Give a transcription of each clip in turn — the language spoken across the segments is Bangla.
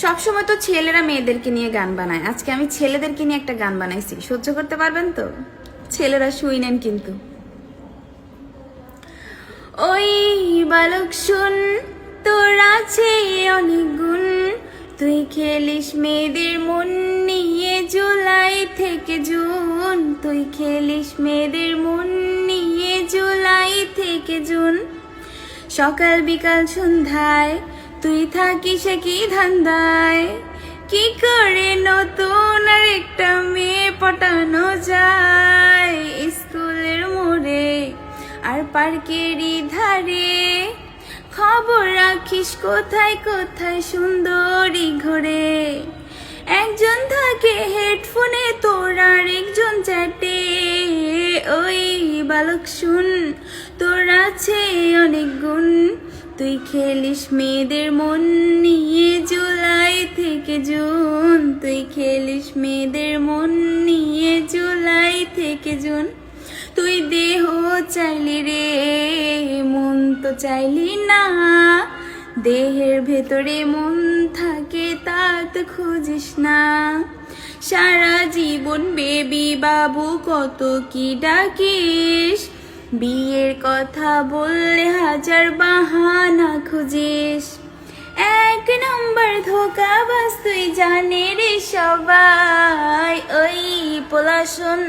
সবসময় তো ছেলেরা মেয়েদেরকে নিয়ে গান বানায়। আজকে আমি ছেলেদেরকে নিয়ে একটা গান বানাইছি। সহ্য করতে পারবেন তো? ছেলেরা শুই নেন কিন্তু। ওই বালক শুন, তোর আছে অনেক গুণ। তুই খেলিস মেয়েদের মন নিয়ে জুলাই থেকে জুন। তুই খেলিস মেয়েদের মন নিয়ে জুলাই থেকে জুন। সকাল বিকাল সন্ধ্যায় তুই থাকিস কি ধান্দায়? কি করে নতুন আর একটা মেয়ে পটানো যায়? স্কুলের মোড়ে আর পার্কেরই ধারে। খবর রাখিস কোথায় কোথায় সুন্দরী ঘরে? একজন থাকে হেডফোনে, তোর আর একজন চ্যাটে। ওই বালক শুন, তোর আছে অনেক গুণ। তুই খেলিস মেয়েদের মন নিয়ে জুলাই থেকে জুন। তুই খেলিস মেয়েদের মন নিয়ে জুলাই থেকে জুন। তুই দেহ চাইলি রে, মন তো চাইলি না। দেহের ভেতরে মন থাকে তা তো খুঁজিস না। সারা জীবন বেবি বাবু কত কি ডাকিস? বিয়ের কথা বললে হাজার বাহানা খুঁজিস। এক নম্বর ধোকা বাস তুই জানে রে সবাই, ওই পলাশন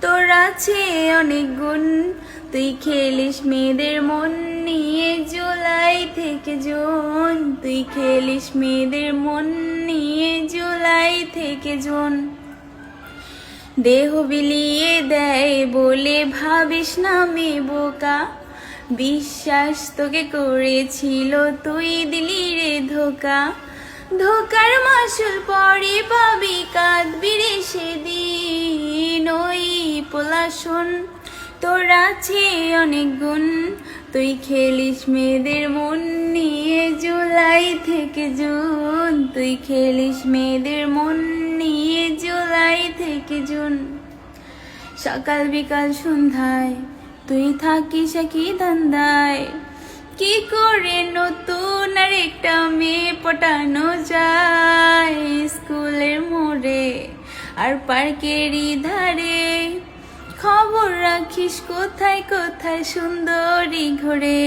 তোর আছে অনেক গুণ। তুই খেলিস মেয়েদের মন নিয়ে জুলাই থেকে জুন। তুই খেলিস মেয়েদের মন নিয়ে জুলাই থেকে জুন। দেহ বিলিয়ে দেয় বলে ভাবিস না মে বোকা। বিশ্বাস তোকে করেছিল, তুই দিলি রে ধোকা। ধোকার মাসুল পরে পাবি, কাঁদবি রে সেদিন ওই পোলাশন। তোর আছে অনেক গুণ, তুই খেলিস মেয়েদের মন নিয়ে জুলাই থেকে জুন। তুই খেলিস মেয়েদের মন থেকে জুন। সকাল বিকাল সন্ধ্যায় তুই থাকিস কি ধান্দায়। কি করে নতুন আর একটা মেয়ে পটানো যায়? স্কুলের মোড়ে আর পার্কেরই ধারে খবর রাখিস কোথায় কোথায় সুন্দরী ঘরে।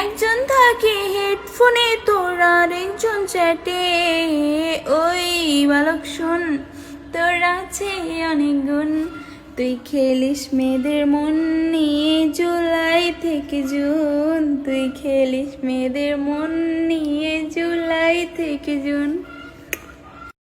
একজন থাকে হেডফোনে, তোর আর একজন চ্যাটে। ওই বালক শোন তোর আছে অনেক গুণ। তুই খেলিস মেয়েদের মন নিয়ে জুলাই থেকে জুন। তুই খেলিস মেয়েদের মন নিয়ে জুলাই থেকে জুন।